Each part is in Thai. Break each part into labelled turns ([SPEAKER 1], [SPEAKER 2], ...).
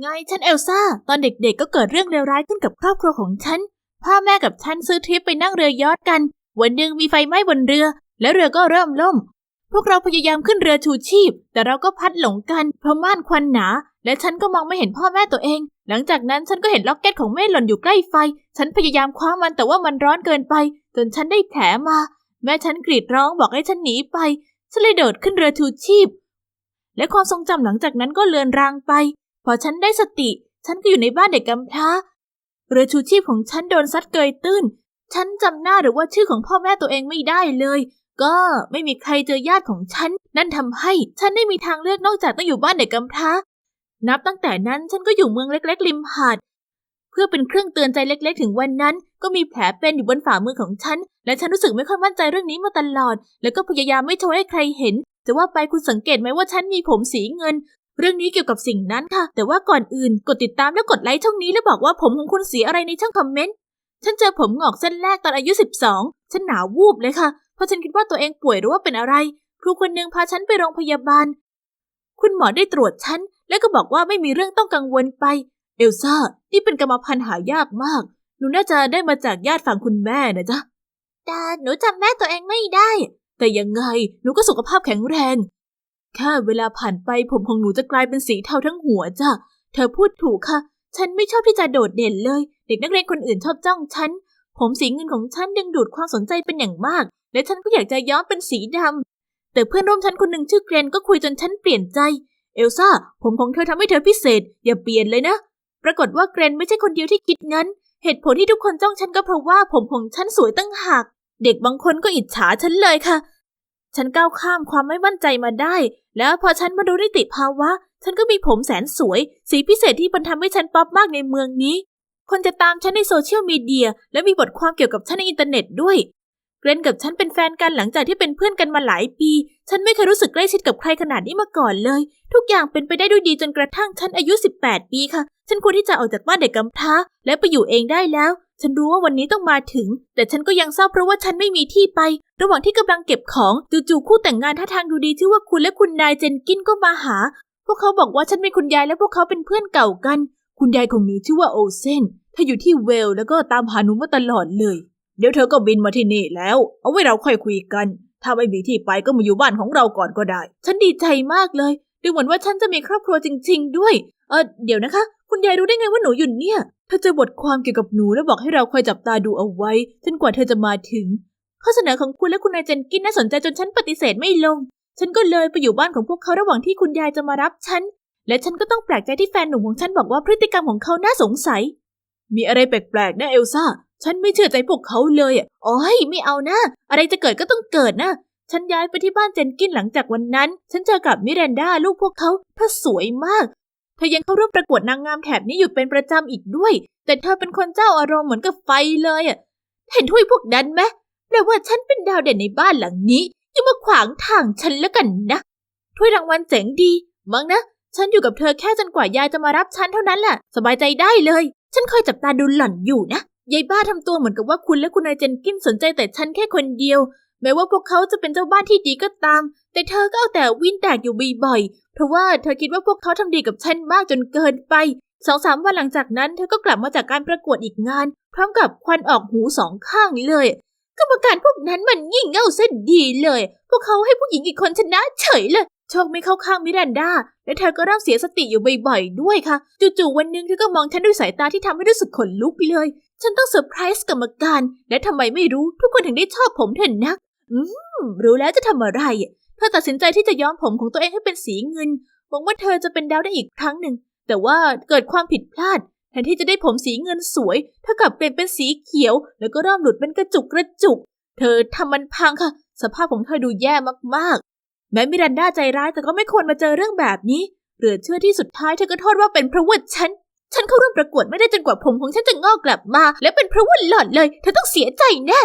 [SPEAKER 1] ไงฉันเอลซ่า ตอนเด็กๆก็เกิดเรื่องเลวร้ายขึ้นกับครอบครัวของฉัน พ่อแม่กับฉันซื้อทริปไปนั่งเรือยอทกัน วันหนึ่งมีไฟไหม้บนเรือ และเรือก็เริ่มล่ม พวกเราพยายามขึ้นเรือชูชีพ แต่เราก็พัดหลงกันเพราะม่านควันหนา และฉันก็มองไม่เห็นพ่อแม่ตัวเอง หลังจากนั้นฉันก็เห็นล็อกเก็ตของแม่หล่นอยู่ใกล้ไฟ ฉันพยายามคว้ามันแต่ว่ามันร้อนเกินไป จนฉันได้แผลมา แม่ฉันกรีดร้องบอกให้ฉันหนีไป ฉันเลยโดดขึ้นเรือชูชีพ และความทรงจำหลังจากนั้นก็เลือนรางไป พอฉันได้สติ ฉันก็อยู่ในบ้านเด็กกำพร้า เรือชูชีพของฉันโดนซัดเกยตื้น ฉันจำหน้าหรือว่าชื่อของพ่อแม่ตัวเองไม่ได้เลย ก็ไม่มีใครเจอญาติของฉัน นั่นทำให้ฉันได้มีทางเลือกนอกจากต้องอยู่บ้านเด็กกำพร้า นับตั้งแต่นั้นฉันก็อยู่เมืองเล็ก ๆ ริมหาด เพื่อเป็นเครื่องเตือนใจเล็ก ๆ ถึงวันนั้น ก็มีแผลเป็นอยู่บนฝ่ามือของฉัน และฉันรู้สึกไม่ค่อยมั่นใจเรื่องนี้มาตลอด แล้วก็พยายามไม่โชว์ให้ใครเห็น จะว่าไปคุณสังเกตไหมว่าฉันมีผมสีเงิน เรื่องนี้เกี่ยวกับสิ่งนั้นค่ะ แต่ว่าก่อนอื่นกดติดตามและกดไลค์ช่องนี้แล้วบอกว่าผมของคุณสีอะไรในช่องคอมเมนต์ ฉันเจอผมงอกเส้นแรกตอนอายุ 12 ฉันหนาววูบเลยค่ะ เพราะฉันคิดว่าตัวเองป่วยหรือว่าเป็นอะไร ครูคนหนึ่งพาฉันไปโรงพยาบาล คุณหมอได้ตรวจฉัน แล้วก็บอกว่าไม่มีเรื่องต้องกังวลไป เอลซ่า นี่เป็นกรรมพันธุ์หายากมาก หนูน่าจะได้มาจากญาติฝั่งคุณแม่นะจ๊ะ แต่หนูจำแม่ตัวเองไม่ได้ แต่ยังไงหนูก็สุขภาพแข็งแรง แค่เวลาผ่านไปผมของหนูจะกลายเป็นสีเทาทั้งหัวจ้ะ เธอพูดถูกค่ะ ฉันไม่ชอบที่จะโดดเด่นเลย เด็กนักเรียนคนอื่นชอบจ้องฉัน ผมสีเงินของฉันดึงดูดความสนใจเป็นอย่างมาก และฉันก็อยากจะย้อมเป็นสีดำ แต่เพื่อนร่วมชั้นคนหนึ่งชื่อเกรนก็คุยจนฉันเปลี่ยนใจ เอลซ่า ผมของเธอทำให้เธอพิเศษ อย่าเปลี่ยนเลยนะ ปรากฏว่าเกรนไม่ใช่คนเดียวที่คิดงั้น เหตุผลที่ทุกคนจ้องฉันก็เพราะว่าผมของฉันสวยตั้งหาก เด็กบางคนก็อิจฉาฉันเลยค่ะ ฉันก้าวข้ามความไม่มั่นใจมาได้ แล้วพอฉันมาดูนิติภาวะ ฉันก็มีผมแสนสวย สีพิเศษที่มันทำให้ฉันป๊อปมากในเมืองนี้ คนจะตามฉันในโซเชียลมีเดีย และมีบทความเกี่ยวกับฉันในอินเทอร์เน็ตด้วย เกรนกับฉันเป็นแฟนกันหลังจากที่เป็นเพื่อนกันมาหลายปี ฉันไม่เคยรู้สึกใกล้ชิดกับใครขนาดนี้มาก่อนเลย ทุกอย่างเป็นไปได้ด้วยดีจนกระทั่งฉันอายุ 18 ปีค่ะ ฉันควรที่จะออกจากบ้านเด็กกำพร้า และไปอยู่เองได้แล้ว ฉันรู้ว่าวันนี้ต้องมาถึง แต่ฉันก็ยังเศร้าเพราะว่าฉันไม่มีที่ไป ระหว่างที่กำลังเก็บของจู่ๆคู่แต่งงานท่าทางดูดีชื่อว่าคุณและคุณนายเจนกินก็มาหา พวกเขาบอกว่าฉันเป็นคุณยายและพวกเขาเป็นเพื่อนเก่ากัน คุณยายของหนูชื่อว่าโอเซนเธออยู่ที่เวลแล้วก็ตามหาหนูมาตลอดเลย เดี๋ยวเธอก็บินมาที่นี่แล้ว เอาไว้เราค่อยคุยกัน ถ้าไม่มีที่ไปก็มาอยู่บ้านของเราก่อนก็ได้ ฉันดีใจมากเลย ดูเหมือนว่าฉันจะมีครอบครัวจริง ๆ ด้วย เออเดี๋ยวนะคะ คุณยายรู้ได้ไงว่าหนูอยู่เนี่ย เธอจอบทความเกี่ยวกับหนูและบอกให้เราคอยจับตาดูเอาไว้จนกว่าเธอจะมาถึง ข้อเสนอของคุณและคุณนายเจนกินน่าสนใจจนฉันปฏิเสธไม่ลง ฉันก็เลยไปอยู่บ้านของพวกเขาระหว่างที่คุณยายจะมารับฉัน และฉันก็ต้องแปลกใจที่แฟนหนุ่มของฉันบอกว่าพฤติกรรมของเขาน่าสงสัย มีอะไรแปลกๆนะเอลซ่า ฉันไม่เชื่อใจพวกเขาเลยอะโอ้ยไม่เอานะ อะไรจะเกิดก็ต้องเกิดนะฉันย้ายไปที่บ้านเจนกินหลังจากวันนั้น ฉันเจอกับมิเรนดาลูกพวกเขาเธอสวยมาก ธอยังเข้าร่วมประกวดนางงามแถบนี้อยู่เป็นประจำอีกด้วย แต่เธอเป็นคนเจ้าอารมณ์เหมือนกับไฟเลยอะ เห็นถ้วยพวกนั้นไหมแปลว่าฉันเป็นดาวเด่นในบ้านหลังนี้ อย่ามาขวางทางฉันแล้วกันนะ ถ้วยรางวัลเจ๋งดี มั้งนะ ฉันอยู่กับเธอแค่จนกว่ายายจะมารับฉันเท่านั้นแหละสบายใจได้เลย ฉันคอยจับตาดูหล่อนอยู่นะ ยายบ้าทำตัวเหมือนกับว่าคุณและคุณนายเจนกินสนใจแต่ฉันแค่คนเดียว แม้ว่าพวกเขาจะเป็นเจ้าบ้านที่ดีก็ตาม แต่เธอก็เอาแต่วิ่นแตกอยู่บ่อยๆ เพราะว่าเธอคิดว่าพวกเขาทำดีกับฉันมากจนเกินไป สองสามวันหลังจากนั้นเธอก็กลับมาจากการประกวดอีกงาน พร้อมกับควันออกหูสองข้างเลย กรรมการพวกนั้นมันยิ่งเง่าเส้นดีเลย พวกเขาให้ผู้หญิงอีกคนชนะเฉยเลยโชคไม่เข้าข้างมิรันดา และเธอก็เริ่มเสียสติอยู่บ่อยๆ ด้วยค่ะ จู่ๆ วันหนึ่งเธอก็มองฉันด้วยสายตาที่ทำให้รู้สึกขนลุกเลย ฉันต้องเซอร์ไพรส์กรรมการ และทำไมไม่รู้ทุกคนถึงได้ชอบผมเธอนัก อืม รู้แล้วจะทำอะไร เธอตัดสินใจที่จะย้อมผมของตัวเองให้เป็นสีเงินหวังว่าเธอจะเป็นดาวได้อีกครั้งหนึ่ง แต่ว่าเกิดความผิดพลาด แทนที่จะได้ผมสีเงินสวย เธอกลับเปลี่ยนเป็นสีเขียว แล้วก็เริ่มหลุดเป็นกระจุกกระจุก เธอทำมันพังค่ะ สภาพของเธอดูแย่มากๆ แม้มิรันดาใจร้ายแต่ก็ไม่ควรมาเจอเรื่องแบบนี้ เหลือเชื่อที่สุดท้ายเธอก็โทษว่าเป็นเพราะว่าฉันฉันเข้าร่วมประกวดไม่ได้จนกว่าผมของฉันจะงอกกลับมา และเป็นเพราะว่าหล่อนเลย เธอต้องเสียใจแน่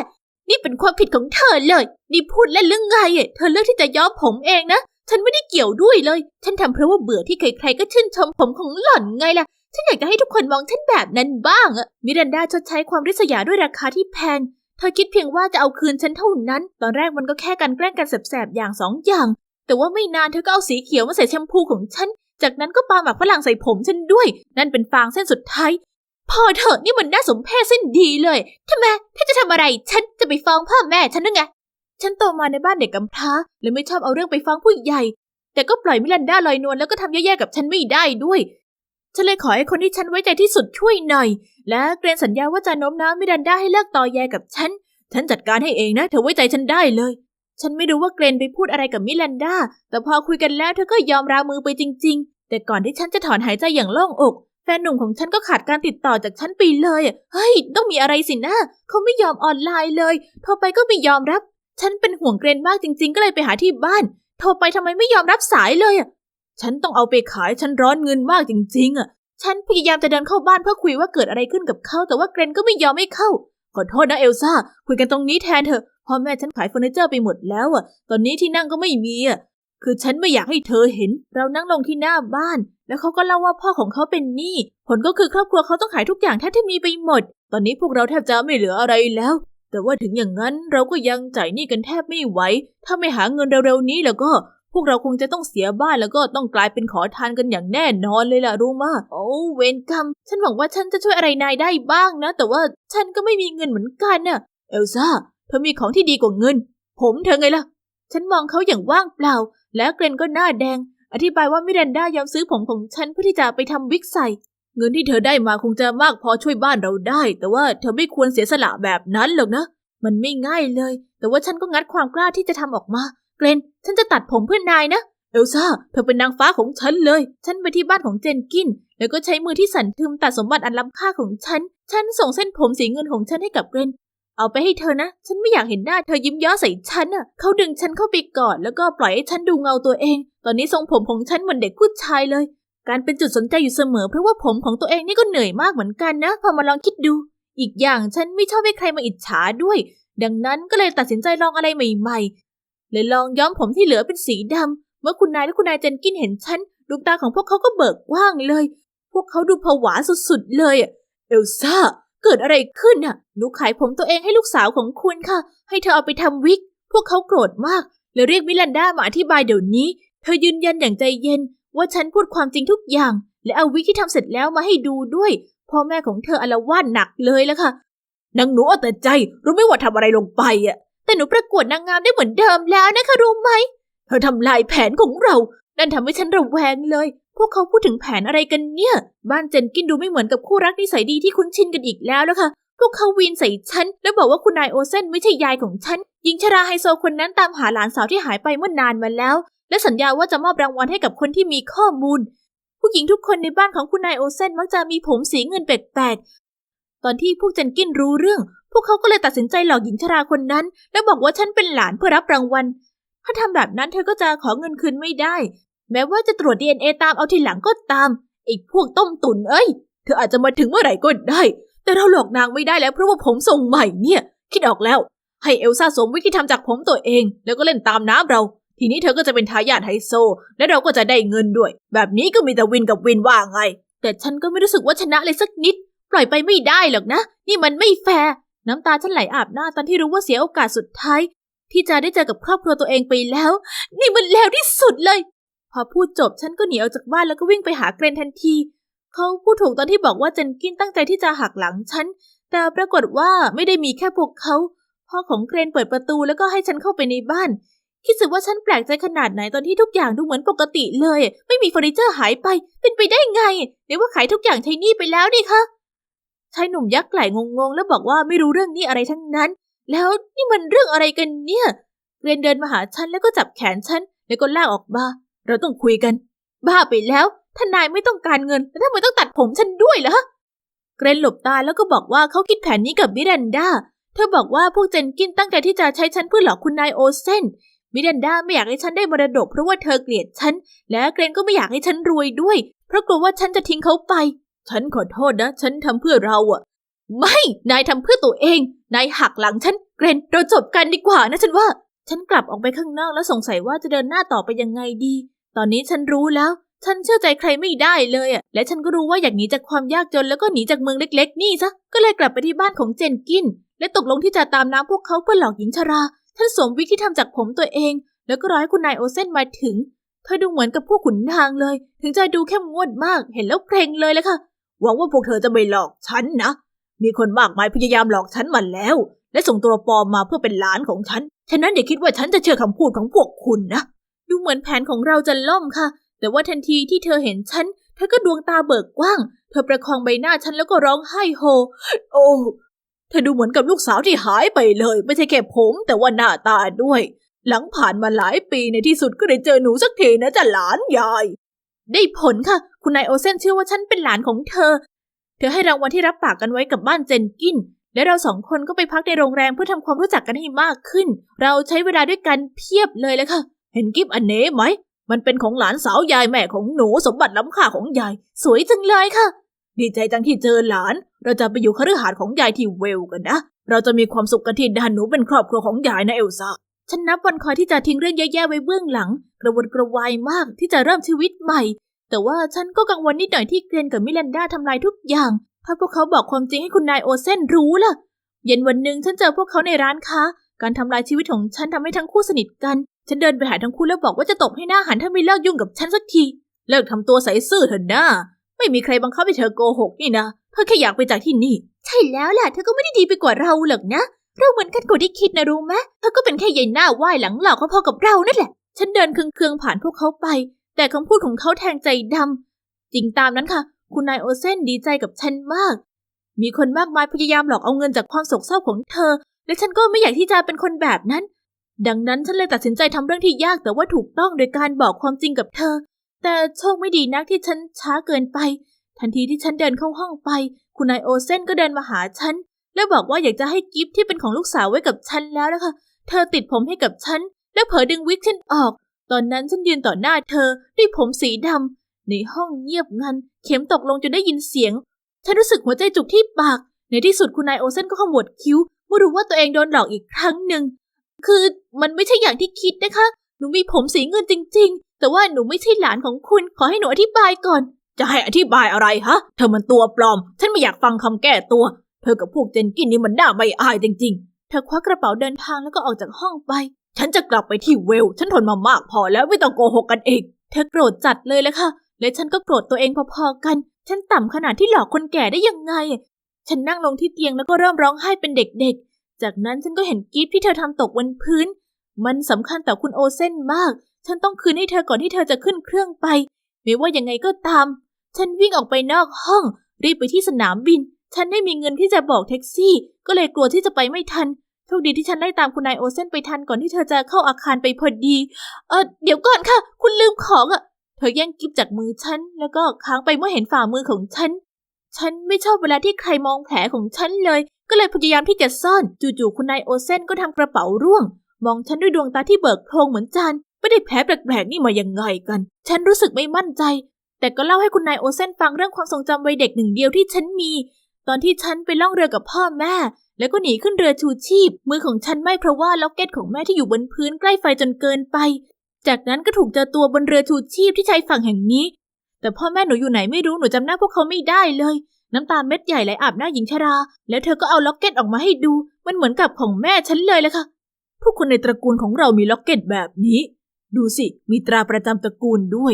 [SPEAKER 1] นี่เป็นความผิดของเธอเลย นี่พูดเล่นเรื่องไงอะเธอเลือกที่จะย้อมผมเองนะ ฉันไม่ได้เกี่ยวด้วยเลย ฉันทำเพราะว่าเบื่อที่ใครๆก็ชื่นชมผมของหล่อนไงล่ะ ฉันอยากจะให้ทุกคนมองฉันแบบนั้นบ้างอะมิรันดาชดใช้ความริษยาด้วยราคาที่แพง เธอคิดเพียงว่าจะเอาคืนฉันเท่านั้น ตอนแรกมันก็แค่การแกล้งกันแสบๆอย่างสองอย่าง แต่ว่าไม่นานเธอก็เอาสีเขียวมาใส่แชมพูของฉัน จากนั้นก็ปาหมักฝรั่งใส่ผมฉันด้วย นั่นเป็นฟางเส้นสุดท้าย พอเถอะนี่มันน่าสมเพชเส้นดีเลยทำไมถ้าจะทำอะไรฉันจะไปฟ้องพ่อแม่ฉันนึกไง ฉันโตมาในบ้านเด็กกำพร้าเลยไม่ชอบเอาเรื่องไปฟ้องผู้ใหญ่ แต่ก็ปล่อยมิลันดาลอยนวลแล้วก็ทำแย่ๆกับฉันไม่ได้ด้วย ฉันเลยขอให้คนที่ฉันไว้ใจที่สุดช่วยหน่อย และเกรนสัญญาว่าจะโน้มน้าวมิลันดาให้เลิกต่อแยกับฉัน ฉันจัดการให้เองนะ เธอไว้ใจฉันได้เลย ฉันไม่รู้ว่าเกรนไปพูดอะไรกับมิลันดาแต่พอคุยกันแล้วเธอก็ยอมรามือไปจริง ๆ แต่ก่อนที่ฉันจะถอนหายใจอย่างโล่งอก แฟนหนุ่มของฉันก็ขาดการติดต่อจากฉันไปเลย เฮ้ย ต้องมีอะไรสินะ เขาไม่ยอมออนไลน์เลย โทรไปก็ไม่ยอมรับ ฉันเป็นห่วงเกรนมากจริง ๆ ก็เลยไปหาที่บ้าน โทรไปทำไมไม่ยอมรับสายเลยฉันต้องเอาไปขาย ฉันร้อนเงินมากจริง ๆอะฉันพยายามจะเดินเข้าบ้านเพื่อคุยว่าเกิดอะไรขึ้นกับเขา แต่ว่าเกรนก็ไม่ยอมให้เข้า ขอโทษนะเอลซ่า คุยกันตรงนี้แทนเถอะ พ่อแม่ฉันขายเฟอร์นิเจอร์ไปหมดแล้วอะตอนนี้ที่นั่งก็ไม่มีอะ คือฉันไม่อยากให้เธอเห็น เรานั่งลงที่หน้าบ้าน แล้วเขาก็เล่าว่าพ่อของเขาเป็นหนี้ ผลก็คือครอบครัวเขาต้องขายทุกอย่างแทบที่มีไปหมด ตอนนี้พวกเราแทบจะไม่เหลืออะไรแล้ว แต่ว่าถึงอย่างนั้นเราก็ยังจ่ายหนี้กันแทบไม่ไหว ถ้าไม่หาเงินเร็วๆนี้แล้วก็ พวกเราคงจะต้องเสียบ้านแล้วก็ต้องกลายเป็นขอทานกันอย่างแน่นอนเลยล่ะรู้มาโอ้เวรกรรม ฉันหวังว่าฉันจะช่วยอะไรนายได้บ้างนะ แต่ว่าฉันก็ไม่มีเงินเหมือนกันน่ะ เอลซ่า เธอมีของที่ดีกว่าเงิน ผมเธอไงล่ะ ฉันมองเขาอย่างว่างเปล่า แล้วเกรนก็หน้าแดง อธิบายว่ามิรันดายอมซื้อผมของฉันเพื่อที่จะไปทำวิกใส่ เงินที่เธอได้มาคงจะมากพอช่วยบ้านเราได้ แต่ว่าเธอไม่ควรเสียสละแบบนั้นหรอกนะ มันไม่ง่ายเลย แต่ว่าฉันก็งัดความกล้าที่จะทำออกมา เกรน ฉันจะตัดผมเพื่อนนายนะเอลซ่า เธอเป็นนางฟ้าของฉันเลย ฉันไปที่บ้านของเจนกิน แล้วก็ใช้มือที่สั่นทึมตัดสมบัติอันล้ำค่าของฉัน ฉันส่งเส้นผมสีเงินของฉันให้กับเกรน เอาไปให้เธอนะ ฉันไม่อยากเห็นหน้าเธอยิ้มย้อใส่ฉันอะ เขาดึงฉันเข้าไปกอดแล้วก็ปล่อยให้ฉันดูเงาตัวเอง ตอนนี้ทรงผมของฉันเหมือนเด็กผู้ชายเลย การเป็นจุดสนใจอยู่เสมอเพราะว่าผมของตัวเองนี่ก็เหนื่อยมากเหมือนกันนะ พอมาลองคิดดู อีกอย่างฉันไม่ชอบให้ใครมาอิจฉาด้วย ดังนั้นก็เลยตัดสินใจลองอะไรใหม่ๆ เลยลองย้อมผมที่เหลือเป็นสีดำเมื่อคุณนายและคุณนายเจนกินเห็นฉันดวงตาของพวกเขาก็เบิกกว้างเลย พวกเขาดูผวาสุดๆเลย เอลซ่า เกิดอะไรขึ้นน่ะ หนูขายผมตัวเองให้ลูกสาวของคุณค่ะ ให้เธอเอาไปทำวิก พวกเขาโกรธมากเลยเรียกมิลันดามาอธิบายเดี๋ยวนี้ เธอยืนยันอย่างใจเย็น ว่าฉันพูดความจริงทุกอย่าง และเอาวิกที่ทำเสร็จแล้วมาให้ดูด้วย พ่อแม่ของเธออละวาดหนักเลยและค่ะ นางหนูเอาแต่ใจรู้ไหมว่าทำอะไรลงไปอะ แต่หนูประกวดนางงามได้เหมือนเดิมแล้วนะคะรู้ไหม เธอทำลายแผนของเรา นั่นทำให้ฉันระแวงเลย พวกเขาพูดถึงแผนอะไรกันเนี่ย บ้านเจนกินดูไม่เหมือนกับคู่รักนิสัยดีที่คุ้นชินกันอีกแล้วนะค่ะพวกเขาวีนใส่ฉัน แล้วบอกว่าคุณนายโอเซนไม่ใช่ยายของฉันหญิงชราไฮโซคนนั้นตามหาหลานสาวที่หายไปเมื่อนานมาแล้ว และสัญญาว่าจะมอบรางวัลให้กับคนที่มีข้อมูล ผู้หญิงทุกคนในบ้านของคุณนายโอเซนมักจะมีผมสีเงินแปลกๆตอนที่พวกเจนกินรู้เรื่อง พวกเขาก็เลยตัดสินใจหลอกหญิงชราคนนั้น แล้วบอกว่าฉันเป็นหลานเพื่อรับรางวัลถ้าทำแบบนั้นเธอก็จะขอเงินคืนไม่ได้ แม้ว่าจะตรวจ DNA ตามเอาทีหลังก็ตามไอ้พวกต้มตุ๋นเอ้ย เธออาจจะมาถึงเมื่อไหร่ก็ได้ แต่เราหลอกนางไม่ได้แล้วเพราะว่าผมทรงใหม่เนี่ย คิดออกแล้ว ให้เอลซ่าสวมวิกที่ทำจากผมตัวเอง แล้วก็เล่นตามน้ำเรา ทีนี้เธอก็จะเป็นทายาทไฮโซ และเราก็จะได้เงินด้วย แบบนี้ก็มีแต่วินกับวินว่าไง แต่ฉันก็ไม่รู้สึกว่าชนะเลยสักนิด ปล่อยไปไม่ได้หรอกนะ นี่มันไม่แฟร์น้ำตาฉันไหลอาบหน้าตอนที่รู้ว่าเสียโอกาสสุดท้าย ที่จะได้เจอกับครอบครัวตัวเองไปแล้ว นี่มันแล้วที่สุดเลย อพูดจบฉันก็หนีออกจากบ้านแล้วก็วิ่งไปหาเกรนทันที เขาพูดถูกตอนที่บอกว่าเจนกินตั้งใจที่จะหักหลังฉัน แต่ปรากฏว่าไม่ได้มีแค่พวกเขา พ่อของเกรนเปิดประตูแล้วก็ให้ฉันเข้าไปในบ้าน คิดสึกว่าฉันแปลกใจขนาดไหนตอนที่ทุกอย่างดูเหมือนปกติเลย ไม่มีเฟอร์นิเจอร์หายไป เป็นไปได้ไงเดี๋ยวว่าขายทุกอย่างใช้นี้ไปแล้วนี่คะชายหนุ่มยักษ์ไหลงงๆ แล้วบอกว่าไม่รู้เรื่องนี้อะไรทั้งนั้น แล้วนี่มันเรื่องอะไรกันเนี่ยเกรนเดินมาหาฉันแล้วก็จับแขนฉันแล้วก็ลากออกมา เราต้องคุยกัน บ้าไปแล้วท่านนายไม่ต้องการเงินแล้วทำไมต้องตัดผมฉันด้วยล่ะเกรนหลบตาแล้วก็บอกว่าเขาคิดแผนนี้กับมิรันดาเธอบอกว่าพวกเจนกินตั้งใจที่จะใช้ฉันเพื่อหลอกคุณนายโอเซนมิรันดาไม่อยากให้ฉันได้มรดกเพราะว่าเธอเกลียดฉัน และเกรนก็ไม่อยากให้ฉันรวยด้วย เพราะกลัวว่าฉันจะทิ้งเขาไป ฉันขอโทษนะ ฉันทำเพื่อเราอะไม่ นายทำเพื่อตัวเอง นายหักหลังฉัน เกรนเราจบกันดีกว่านะฉันว่า ฉันกลับออกไปข้างนอกแล้วสงสัยว่าจะเดินหน้าต่อไปยังไงดี ตอนนี้ฉันรู้แล้ว ฉันเชื่อใจใครไม่ได้เลยอะ และฉันก็รู้ว่าอยากหนีจากความยากจนแล้วก็หนีจากเมืองเล็ก ๆ นี่ซะ ก็เลยกลับไปที่บ้านของเจนกิน และตกลงที่จะตามน้ำพวกเขาเพื่อหลอกหญิงชรา ฉันสวมวิกที่ทำจากผมตัวเอง แล้วก็รอให้คุณนายโอเซนมาถึง เธอดูเหมือนกับพวกขุนนางเลย ถึงจะดูเข้มงวดมาก เห็นแล้วเกรงเลยเลยค่ะ
[SPEAKER 2] หวังว่าพวกเธอจะไม่หลอกฉันนะ มีคนมากมายพยายามหลอกฉันมาแล้ว และส่งตัวปลอมมาเพื่อเป็นหลานของฉัน ฉะนั้นอย่าคิดว่าฉันจะเชื่อคำพูดของพวกคุณนะ
[SPEAKER 1] ดูเหมือนแผนของเราจะล่มค่ะ แต่ว่าทันทีที่เธอเห็นฉัน เธอก็ดวงตาเบิกกว้าง เธอประคองใบหน้าฉันแล้วก็ร้องไห้โฮ
[SPEAKER 2] โอ้ เธอดูเหมือนกับลูกสาวที่หายไปเลย ไม่ใช่แค่ผม แต่ว่าหน้าตาด้วย หลังผ่านมาหลายปีในที่สุดก็ได้เจอหนูสักทีนะจ๊ะหลานยาย
[SPEAKER 1] ได้ผลค่ะ คุณนายโอเซนเชื่อว่าฉันเป็นหลานของเธอ เธอให้รางวัลที่รับปากกันไว้กับบ้านเจนกินและเราสองคนก็ไปพักในโรงแรมเพื่อทำความรู้จักกันให้มากขึ้น เราใช้เวลาด้วยกันเพียบเลยเลยค่ะ
[SPEAKER 2] เห็นกิฟอันเน้ไหม มันเป็นของหลานสาวยายแม่ของหนูสมบัติล้ำค่าของยาย
[SPEAKER 1] สวยจังเลยค่ะ
[SPEAKER 2] ดีใจจังที่เจอหลาน เราจะไปอยู่คฤหาสน์ของยายที่เวลกันนะ เราจะมีความสุขกันที่ด้านหนูเป็นครอบครัวของยายนะเอลซ่า
[SPEAKER 1] ฉันนับวันคอยที่จะทิ้งเรื่องแย่ๆไว้เบื้องหลัง กระวนกระวายมากที่จะเริ่มชีวิตใหม่ แต่ว่าฉันก็กังวลนิดหน่อยที่เกรนกับมิลันดาทำลายทุกอย่างถ้าพวกเขาบอกความจริงให้คุณนายโอเซนรู้ล่ะ เย็นวันหนึ่งฉันเจอพวกเขาในร้านค้า การทำลายชีวิตของฉันทำให้ทั้งคู่สนิทกัน ฉันเดินไปหาทั้งคู่แล้วบอกว่าจะตบให้หน้าหันถ้าไม่เลิกยุ่งกับฉันสักที
[SPEAKER 2] เลิกทำตัวใสซื่อเถอะนะไม่มีใครบังคับให้เธอโกหกนี่นะ เธอแค่อยากไปจากที่นี่
[SPEAKER 1] ใช่แล้วล่ะ เธอก็ไม่ได้ดีไปกว่าเราหรอกนะ เราเหมือนกันกว่าที่คิดนะรู้ไหมเธอก็เป็นแค่ยายหน้าไหว้หลังหลอกพอๆกับเรานั่นแหละ ฉันเดินเคืองๆผ่านพวกเขาไป แต่คำพูดของเขาแทงใจดำจริงตามนั้นค่ะ คุณนายโอเซนดีใจกับฉันมาก มีคนมากมายพยายามหลอกเอาเงินจากความโศกเศร้าของเธอ และฉันก็ไม่อยากที่จะเป็นคนแบบนั้น ดังนั้นฉันเลยตัดสินใจทำเรื่องที่ยากแต่ว่าถูกต้องโดยการบอกความจริงกับเธอ แต่โชคไม่ดีนักที่ฉันช้าเกินไป ทันทีที่ฉันเดินเข้าห้องไป คุณนายโอเซนก็เดินมาหาฉัน และบอกว่าอยากจะให้กิฟต์ที่เป็นของลูกสาวไว้กับฉันแล้วนะคะ เธอติดผมให้กับฉัน และเผลอดึงวิกฉันออก ตอนนั้นฉันยืนต่อหน้าเธอด้วยผมสีดำในห้องเงียบงัน เข็มตกลงจนได้ยินเสียง ฉันรู้สึกหัวใจจุกที่ปาก ในที่สุดคุณนายโอเซนก็ขมวดคิ้วเมื่อรู้ว่าตัวเองโดนหลอกอีกครั้งหนึ่ง คือมันไม่ใช่อย่างที่คิดนะคะ หนูมีผมสีเงินจริง ๆ แต่ว่าหนูไม่ใช่หลานของคุณ ขอให้หนูอธิบายก่อน
[SPEAKER 2] จะให้อธิบายอะไรฮะ เธอมันตัวปลอม ฉันไม่อยากฟังคำแก้ตัว เธอกับพวกเจนกินนี่มันน่าไม่อายจริง ๆ
[SPEAKER 1] เธอควักกระเป๋าเดินทางแล้วก็ออกจากห้องไป
[SPEAKER 2] ฉันจะกลับไปที่เวล ฉันทนมามากพอแล้วไม่ต้องโกหกกันอีก
[SPEAKER 1] เธอโกรธจัดเลยแหละค่ะ และฉันก็โกรธตัวเองพอๆกัน ฉันต่ำขนาดที่หลอกคนแก่ได้ยังไง ฉันนั่งลงที่เตียงแล้วก็เริ่มร้องไห้เป็นเด็กๆ จากนั้นฉันก็เห็นกิฟที่เธอทำตกบนพื้น มันสำคัญต่อคุณโอเซนมาก ฉันต้องคืนให้เธอก่อนที่เธอจะขึ้นเครื่องไป ไม่ว่ายังไงก็ตาม ฉันวิ่งออกไปนอกห้อง รีบไปที่สนามบิน ฉันไม่มีเงินที่จะบอกแท็กซี่ ก็เลยกลัวที่จะไปไม่ทันโชคดีที่ฉันไล่ตามคุณนายโอเซนไปทันก่อนที่เธอจะเข้าอาคารไปพอดี เออเดี๋ยวก่อนค่ะ คุณลืมของอะ เธอแย่งกิฟจากมือฉัน แล้วก็ค้างไปเมื่อเห็นฝ่ามือของฉัน ฉันไม่ชอบเวลาที่ใครมองแผลของฉันเลย ก็เลยพยายามที่จะซ่อนจู่ๆคุณนายโอเซนก็ทำกระเป๋าร่วง มองฉันด้วยดวงตาที่เบิกโพลงเหมือนจานไม่ได้แผลแปลกๆนี่มายังไงกัน ฉันรู้สึกไม่มั่นใจ แต่ก็เล่าให้คุณนายโอเซนฟังเรื่องความทรงจำวัยเด็กหนึ่งเดียวที่ฉันมี ตอนที่ฉันไปล่องเรือกับพ่อแม่ แล้วก็หนีขึ้นเรือชูชีพ มือของฉันไหม้เพราะว่าล็อกเก็ตของแม่ที่อยู่บนพื้นใกล้ไฟจนเกินไป จากนั้นก็ถูกเจอตัวบนเรือชูชีพที่ชายฝั่งแห่งนี้ แต่พ่อแม่หนูอยู่ไหนไม่รู้หนูจำหน้าพวกเขาไม่ได้เลย น้ำตาเม็ดใหญ่ไหลอาบหน้าหญิงชรา แล้วเธอก็เอาล็อกเก็ตออกมาให้ดู มันเหมือนกับของแม่ฉันเลยละค่ะ
[SPEAKER 2] พวกคนในตระกูลของเรามีล็อกเก็ตแบบนี้ ดูสิ มีตราประจำตระกูลด้วย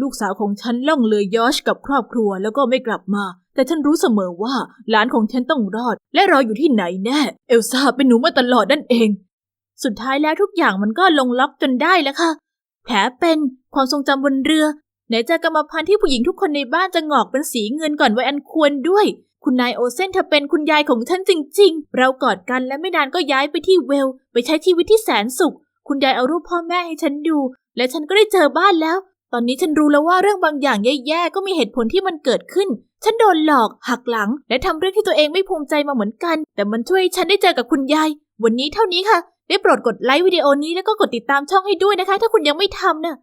[SPEAKER 2] ลูกสาวของฉันล่องเรือยอชกับครอบครัวแล้วก็ไม่กลับมา แต่ฉันรู้เสมอว่าหลานของฉันต้องรอด และรออยู่ที่ไหนแน่ เอลซ่าเป็นหนูมาตลอดนั่นเอง
[SPEAKER 1] สุดท้ายแล้วทุกอย่างมันก็ลงล็อกจนได้แล้วค่ะ แผลเป็นความทรงจำบนเรือ ไหนจะกรรมพันธุ์ที่ผู้หญิงทุกคนในบ้านจะงอกเป็นสีเงินก่อนวัยอันควรด้วย คุณนายโอเซนเธอเป็นคุณยายของฉันจริง ๆ เรากอดกันและไม่นานก็ย้ายไปที่เวล ไปใช้ชีวิตที่แสนสุข คุณยายเอารูปพ่อแม่ให้ฉันดู และฉันก็ได้เจอบ้านแล้ว ตอนนี้ฉันรู้แล้วว่าเรื่องบางอย่างแย่ๆก็มีเหตุผลที่มันเกิดขึ้น ฉันโดนหลอก หักหลัง และทำเรื่องที่ตัวเองไม่ภูมิใจมาเหมือนกัน แต่มันช่วยฉันได้เจอกับคุณยาย วันนี้เท่านี้ค่ะได้โปรดกดไลค์วิดีโอนี้แล้วก็กดติดตามช่องให้ด้วยนะคะ ถ้าคุณยังไม่ทำนะ